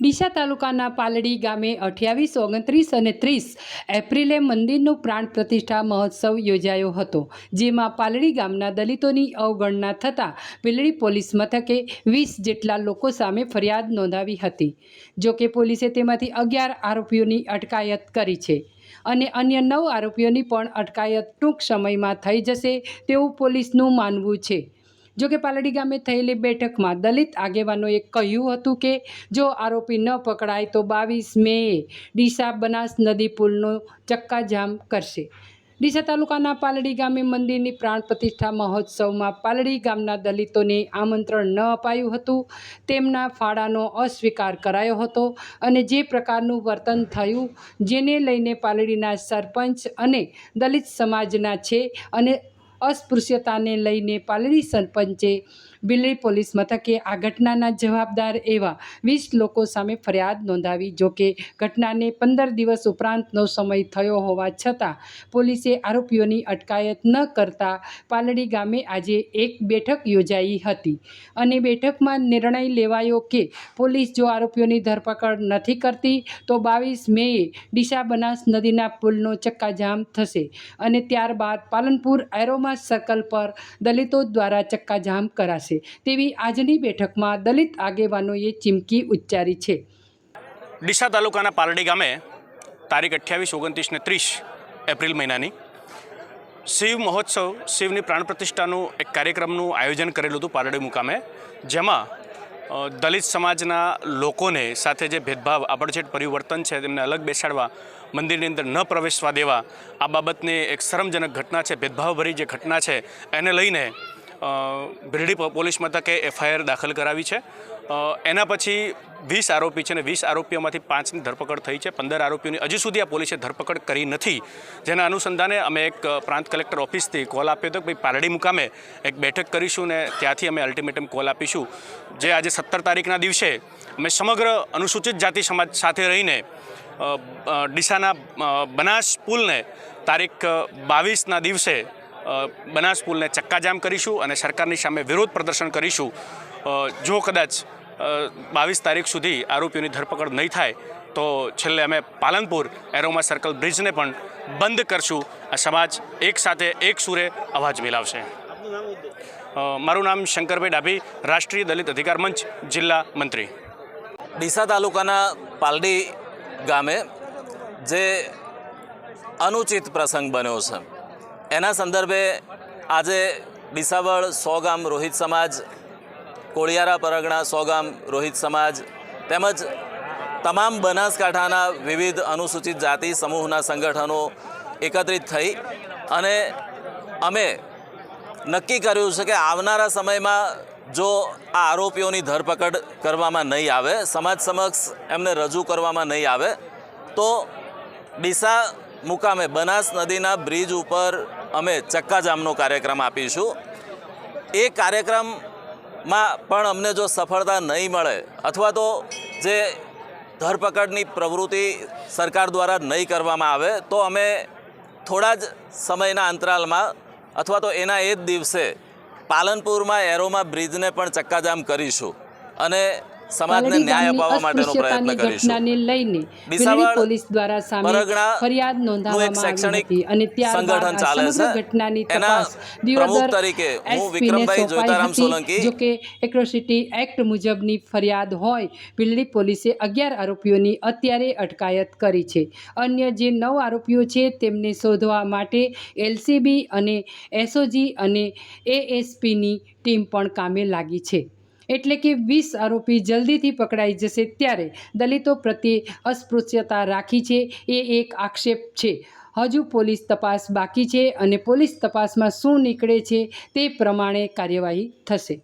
ડીસા તાલુકાના પાલડી ગામે અઠ્યાવીસ, ઓગણત્રીસ અને ત્રીસ એપ્રિલે મંદિરનો પ્રાણ પ્રતિષ્ઠા મહોત્સવ યોજાયો હતો, જેમાં પાલડી ગામના દલિતોની અવગણના થતાં પીલડી પોલીસ મથકે વીસ જેટલા લોકો સામે ફરિયાદ નોંધાવી હતી જોકે પોલીસે તેમાંથી અગિયાર આરોપીઓની અટકાયત કરી છે અને અન્ય નવ આરોપીઓની પણ અટકાયત ટૂંક સમયમાં થઈ જશે તેવું પોલીસનું માનવું છે. જો કે પાલડી ગામે થયેલી બેઠકમાં દલિત આગેવાનોએ કહ્યું હતું કે જો આરોપી ન પકડાય તો બાવીસ મેએ ડીસા બનાસ નદી પુલનો ચક્કાજામ કરશે. ડીસા તાલુકાના પાલડી ગામે મંદિરની પ્રાણ પ્રતિષ્ઠા મહોત્સવમાં પાલડી ગામના દલિતોને આમંત્રણ ન અપાયું હતું. તેમના ફાળાનો અસ્વીકાર કરાયો હતો અને જે પ્રકારનું વર્તન થયું જેને લઈને પાલડીના સરપંચ અને દલિત સમાજના છે અને અસ્પૃશ્યતાને લઈને પાલડી સરપંચે બિલડી પોલીસ મથકે આ ઘટનાના જવાબદાર એવા વીસ લોકો સામે ફરિયાદ નોંધાવી જોકે ઘટનાને પંદર દિવસ ઉપરાંતનો સમય થયો હોવા છતાં પોલીસે આરોપીઓની અટકાયત ન કરતા પાલડી ગામે આજે એક બેઠક યોજાઈ હતી. અને બેઠકમાં નિર્ણય લેવાયો કે પોલીસ જો આરોપીઓની ધરપકડ નથી કરતી, તો બાવીસ મેએ ડીસા બનાસ નદીના પુલનો ચક્કાજામ થશે અને ત્યારબાદ પાલનપુર એરોમા સર્કલ પર દલિતો દ્વારા ચક્કાજામ કરાશે. તેવી આજની બેઠકમાં દલિત આગેવાનોએ ચીમકી ઉચ્ચારી છે. ડીસા તાલુકાના પાલડી ગામે તારીખ અઠ્યાવીસ, ઓગણત્રીસ ને ત્રીસ એપ્રિલ મહિનાની શિવ મહોત્સવ, શિવની પ્રાણ પ્રતિષ્ઠાનું એક કાર્યક્રમનું આયોજન કરેલું હતું પાલડી મુકામે, જેમાં દલિત સમાજના લોકોને સાથે જે ભેદભાવ આબડછેટ પરિવર્તન છે તેમને અલગ બેસાડવા, મંદિરની અંદર ન પ્રવેશવા દેવા, આ બાબતની એક શરમજનક ઘટના છે, ભેદભાવભરી જે ઘટના છે, એને લઈને અ, ભીરડી પોલીસ મથકે એફઆઈઆર દાખલ કરાવી છે. એના પછી વીસ આરોપી છે અને વીસ આરોપીઓમાંથી પાંચની ધરપકડ થઈ છે. પંદર આરોપીઓની હજી સુધી આ પોલીસે ધરપકડ કરી નથી. જેના અનુસંધાને અમે એક પ્રાંત કલેક્ટર ઓફિસથી કોલ આપ્યો હતો કે ભાઈ પારડી મુકામે એક બેઠક કરીશું ને ત્યાંથી અમે અલ્ટિમેટમ કોલ આપીશું. જે આજે સત્તર તારીખના દિવસે અમે સમગ્ર અનુસૂચિત જાતિ સમાજ સાથે રહીને ડીસાના બનાસ પુલને તારીખ બાવીસના દિવસે બનાસ પુલને ચક્કાજામ કરીશું અને સરકારની સામે વિરોધ પ્રદર્શન કરીશું. જો કદાચ બાવીસ તારીખ સુધી આરોપીઓની ધરપકડ નહીં થાય, તો છેલ્લે અમે પાલનપુર એરોમા સર્કલ બ્રિજને પણ બંધ કરશું. આ સમાજ એક સાથે એક સુરે અવાજ મિલાવશે. મારું નામ શંકરભાઈ ડાભી, રાષ્ટ્રીય દલિત અધિકાર મંચ, જિલ્લા મંત્રી. ડીસા તાલુકાના પાલડી ગામે જે અનુચિત પ્રસંગ બન્યો છે. એના સંદર્ભે આજે ડીસાવળ સો ગામ રોહિત સમાજ, કોળિયારા પરગણા સો ગામ રોહિત સમાજ તેમજ તમામ બનાસકાંઠાના વિવિધ અનુસૂચિત જાતિ સમૂહના સંગઠનો એકત્રિત થઈ અને અમે નક્કી કર્યું છે કે આવનારા સમયમાં જો આ આરોપીઓની ધરપકડ કરવામાં નહીં આવે, સમાજ સમક્ષ એમને રજૂ કરવામાં નહીં આવે, તો ડીસા મુકામે બનાસ નદીના બ્રિજ ઉપર અમે ચક્કાજામનો કાર્યક્રમ આપીશું. એ કાર્યક્રમમાં પણ અમને જો સફળતા નહીં મળે અથવા તો જે ધરપકડની પ્રવૃત્તિ સરકાર દ્વારા નહીં કરવામાં આવે, તો અમે થોડા જ સમયના અંતરાલમાં અથવા તો એના એ જ દિવસે પાલનપુરમાં એરોમા બ્રિજને પણ ચક્કાજામ કરીશું. અને સમાજને ન્યાય અપાવવા માટેનો પ્રયત્ન કરીશું. ઘટનાને લઈને પોલીસ દ્વારા સામે ફરિયાદ નોંધાવવામાં આવી હતી અને ત્યારબાદ સમગ્ર. ઘટનાની તપાસ દિવસ તરીકે હું વિક્રમભાઈ જોઈતારામ સોલંકી. જો કે એક્રોસિટી એક્ટ મુજબની ફરિયાદ હોય બિલડી પોલીસે અગિયાર આરોપીઓની અત્યારે અટકાયત કરી છે. અન્ય જે નવ આરોપીઓ છે તેમને શોધવા માટે એલસીબી અને એસઓજી અને એએસપીની ટીમ પણ કામે લાગી છે. એટલે કે વીસ આરોપી જલ્દીથી પકડાઈ જશે ત્યારે દલિતો પ્રત્યે અસ્પૃશ્યતા રાખી છે. એ એક આક્ષેપ છે. હજુ પોલીસ તપાસ બાકી છે અને પોલીસ તપાસમાં શું નીકળે છે તે પ્રમાણે કાર્યવાહી થશે.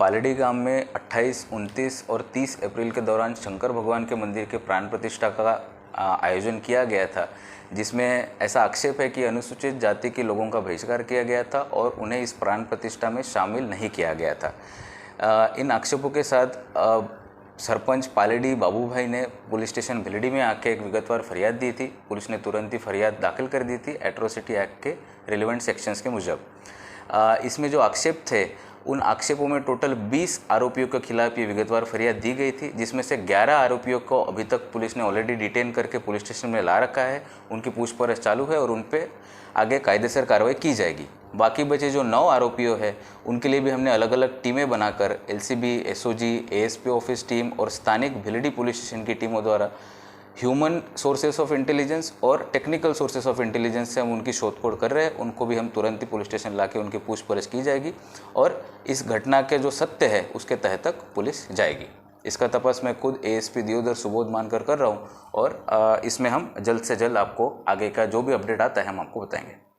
पालड़ी गाँव में 28, 29 और 30 अप्रैल के दौरान शंकर भगवान के मंदिर के प्राण प्रतिष्ठा का आयोजन किया गया था जिसमें ऐसा आक्षेप है कि अनुसूचित जाति के लोगों का बहिष्कार किया गया था और उन्हें इस प्राण प्रतिष्ठा में शामिल नहीं किया गया था। इन आक्षेपों के साथ सरपंच पालेडी बाबूभाई ने पुलिस स्टेशन भिलडी में आके एक विगतवार फरियाद दी थी। पुलिस ने तुरंत ही फरियाद दाखिल कर दी थी एट्रोसिटी एक्ट के रिलेवेंट सेक्शंस के मुजब। इसमें जो आक्षेप थे, उन आक्षेपों में टोटल 20 आरोपियों के खिलाफ ये विगतवार फरियाद दी गई थी, जिसमें से 11 आरोपियों को अभी तक पुलिस ने ऑलरेडी डिटेन करके पुलिस स्टेशन में ला रखा है। उनकी पूछपरछ चालू है और उन पर आगे कायदेसर कार्रवाई की जाएगी। बाकी बचे जो नौ आरोपियों हैं, उनके लिए भी हमने अलग अलग टीमें बनाकर, LCB, SOG, ASP office team और स्थानिक भिलडी पुलिस स्टेशन की टीमों द्वारा ह्यूमन सोर्सेज ऑफ़ इंटेलिजेंस और टेक्निकल सोर्सेज ऑफ़ इंटेलिजेंस से हम उनकी शोधखोड़ कर रहे हैं, उनको भी हम तुरंत ही पुलिस स्टेशन ला उनकी पूछपरछ की जाएगी और इस घटना के जो सत्य है, उसके तहत तक पुलिस जाएगी। इसका तपास मैं खुद A S P Deodar Subodh Mankar कर रहा हूँ और इसमें हम जल्द से जल्द आपको आगे का जो भी अपडेट आता है, हम आपको बताएँगे।